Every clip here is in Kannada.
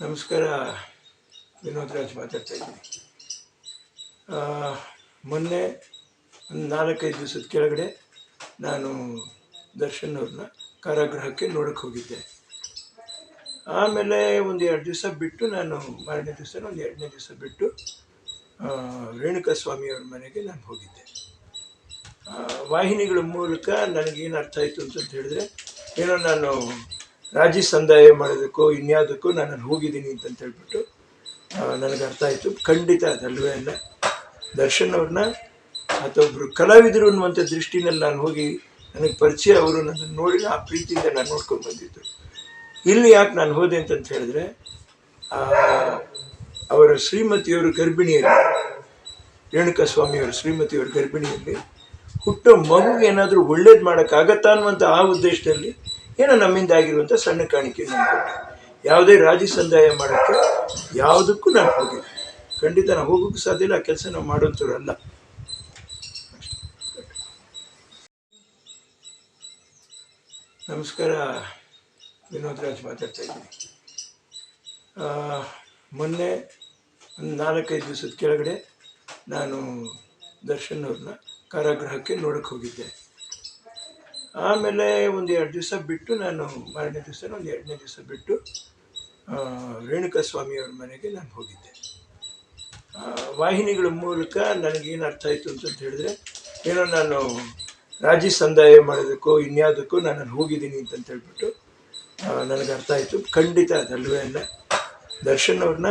ನಮಸ್ಕಾರ. ವಿನೋದ್ ರಾಜ್ ಮಾತಾಡ್ತಾ ಇದ್ದೀನಿ. ಮೊನ್ನೆ ಒಂದು ನಾಲ್ಕೈದು ದಿವಸದ ಕೆಳಗಡೆ ನಾನು ದರ್ಶನ್ ಅವ್ರನ್ನ ಕಾರಾಗೃಹಕ್ಕೆ ನೋಡಕ್ಕೆ ಹೋಗಿದ್ದೆ. ಆಮೇಲೆ ಒಂದು ಎರಡು ದಿವಸ ಬಿಟ್ಟು ನಾನು ಮಾರನೇ ದಿವಸ ಒಂದು ಎರಡನೇ ದಿವಸ ಬಿಟ್ಟು ರೇಣುಕಾ ಸ್ವಾಮಿಯವ್ರ ಮನೆಗೆ ನಾನು ಹೋಗಿದ್ದೆ. ವಾಹಿನಿಗಳ ಮೂಲಕ ನನಗೇನು ಅರ್ಥ ಆಯಿತು ಅಂತಂತ ಹೇಳಿದ್ರೆ, ಏನೋ ನಾನು ರಾಜಿ ಸಂದಾಯ ಮಾಡೋದಕ್ಕೋ ಇನ್ಯಾವುದಕ್ಕೂ ನಾನು ಹೋಗಿದ್ದೀನಿ ಅಂತಂತ ಹೇಳ್ಬಿಟ್ಟು ನನಗೆ ಅರ್ಥ ಆಯಿತು. ಖಂಡಿತ ಅದಲ್ವೇ ಅಲ್ಲ. ದರ್ಶನ್ ಅವ್ರನ್ನ ಮತ್ತೊಬ್ಬರು ಕಲಾವಿದರು ಅನ್ನುವಂಥ ದೃಷ್ಟಿನಲ್ಲಿ ನಾನು ಹೋಗಿ ನನಗೆ ಪರಿಚಯ ಅವರು ನನ್ನನ್ನು ನೋಡಿ ಆ ಪ್ರೀತಿಯಿಂದ ನಾನು ನೋಡ್ಕೊಂಡು ಬಂದಿದ್ದು. ಇಲ್ಲಿ ಯಾಕೆ ನಾನು ಹೋದೆ ಅಂತಂತ ಹೇಳಿದ್ರೆ ಅವರ ಶ್ರೀಮತಿಯವರು ಗರ್ಭಿಣಿಯಲ್ಲಿ ರೇಣುಕಾ ಸ್ವಾಮಿಯವರು ಶ್ರೀಮತಿಯವರು ಗರ್ಭಿಣಿಯಲ್ಲಿ ಹುಟ್ಟೋ ಮಗುಗೆ ಏನಾದರೂ ಒಳ್ಳೇದು ಮಾಡೋಕ್ಕಾಗತ್ತಾ ಅನ್ನುವಂಥ ಆ ಉದ್ದೇಶದಲ್ಲಿ ಏನೋ ನಮ್ಮಿಂದ ಆಗಿರುವಂಥ ಸಣ್ಣ ಕಾಣಿಕೆ ನಾನು ಯಾವುದೇ ರಾಜಿ ಸಂದಾಯ ಮಾಡೋಕ್ಕೆ ಯಾವುದಕ್ಕೂ ನಾನು ಹೋಗಿಲ್ಲ. ಖಂಡಿತ ನಾವು ಹೋಗೋಕ್ಕೂ ಸಾಧ್ಯ ಇಲ್ಲ, ಆ ಕೆಲಸ ನಾವು ಮಾಡೋಂಥವ್ರಲ್ಲ ನಮಸ್ಕಾರ, ವಿನೋದ್ ರಾಜ್ ಮಾತಾಡ್ತಾ ಇದ್ದೀನಿ. ಮೊನ್ನೆ ಒಂದು ನಾಲ್ಕೈದು ದಿವಸದ ಕೆಳಗಡೆ ನಾನು ದರ್ಶನ್ ಅವ್ರನ್ನ ಕಾರಾಗೃಹಕ್ಕೆ ನೋಡಕ್ಕೆ ಹೋಗಿದ್ದೆ. ಆಮೇಲೆ ಒಂದು ಎರಡು ದಿವಸ ಬಿಟ್ಟು ನಾನು ಮಾರನೇ ದಿವಸ ಒಂದು ಎರಡನೇ ದಿವಸ ಬಿಟ್ಟು ರೇಣುಕಾ ಸ್ವಾಮಿಯವ್ರ ಮನೆಗೆ ನಾನು ಹೋಗಿದ್ದೆ. ವಾಹಿನಿಗಳ ಮೂಲಕ ನನಗೇನು ಅರ್ಥ ಆಯಿತು ಅಂತಂತ ಹೇಳಿದ್ರೆ, ಏನೋ ನಾನು ರಾಜಿ ಸಂದಾಯ ಮಾಡೋದಕ್ಕೋ ಇನ್ಯಾವುದಕ್ಕೋ ನಾನು ಹೋಗಿದ್ದೀನಿ ಅಂತಂತ ಹೇಳ್ಬಿಟ್ಟು ನನಗೆ ಅರ್ಥ ಆಯಿತು. ಖಂಡಿತ ಅದಲ್ವೇ ಅಲ್ಲ. ದರ್ಶನ್ ಅವ್ರನ್ನ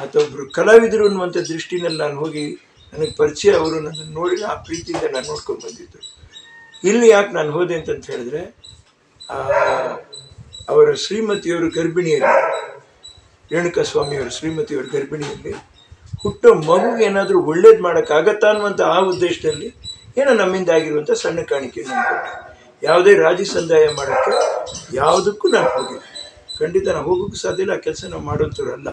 ಮತ್ತೊಬ್ಬರು ಕಲಾವಿದರು ಅನ್ನುವಂಥ ದೃಷ್ಟಿನಲ್ಲಿ ನಾನು ಹೋಗಿ ನನಗೆ ಪರಿಚಯ ಅವರು ನನ್ನನ್ನು ನೋಡಿ ಆ ಪ್ರೀತಿಯಿಂದ ನಾನು ನೋಡ್ಕೊಂಡು ಬಂದಿದ್ದು. ಇಲ್ಲಿ ಯಾಕೆ ನಾನು ಹೋದೆ ಅಂತ ಹೇಳಿದ್ರೆ ಅವರ ಶ್ರೀಮತಿಯವರು ಗರ್ಭಿಣಿಯಲ್ಲಿ ರೇಣುಕಾ ಸ್ವಾಮಿಯವರು ಶ್ರೀಮತಿಯವರು ಗರ್ಭಿಣಿಯಲ್ಲಿ, ಹುಟ್ಟೋ ಮಗುಗೆ ಏನಾದರೂ ಒಳ್ಳೇದು ಮಾಡೋಕ್ಕಾಗತ್ತಾ ಅನ್ನುವಂಥ ಆ ಉದ್ದೇಶದಲ್ಲಿ ಏನೋ ನಮ್ಮಿಂದ ಆಗಿರುವಂಥ ಸಣ್ಣ ಕಾಣಿಕೆ ಕೊಟ್ಟೆ. ಯಾವುದೇ ರಾಜಿ ಸಂದಾಯ ಮಾಡೋಕ್ಕೆ ಯಾವುದಕ್ಕೂ ನಾನು ಹೋಗಿಲ್ಲ. ಖಂಡಿತ ನಾವು ಹೋಗೋಕ್ಕೂ ಸಾಧ್ಯ ಇಲ್ಲ, ಆ ಕೆಲಸ ನಾವು ಮಾಡೋಂಥವ್ರಲ್ಲ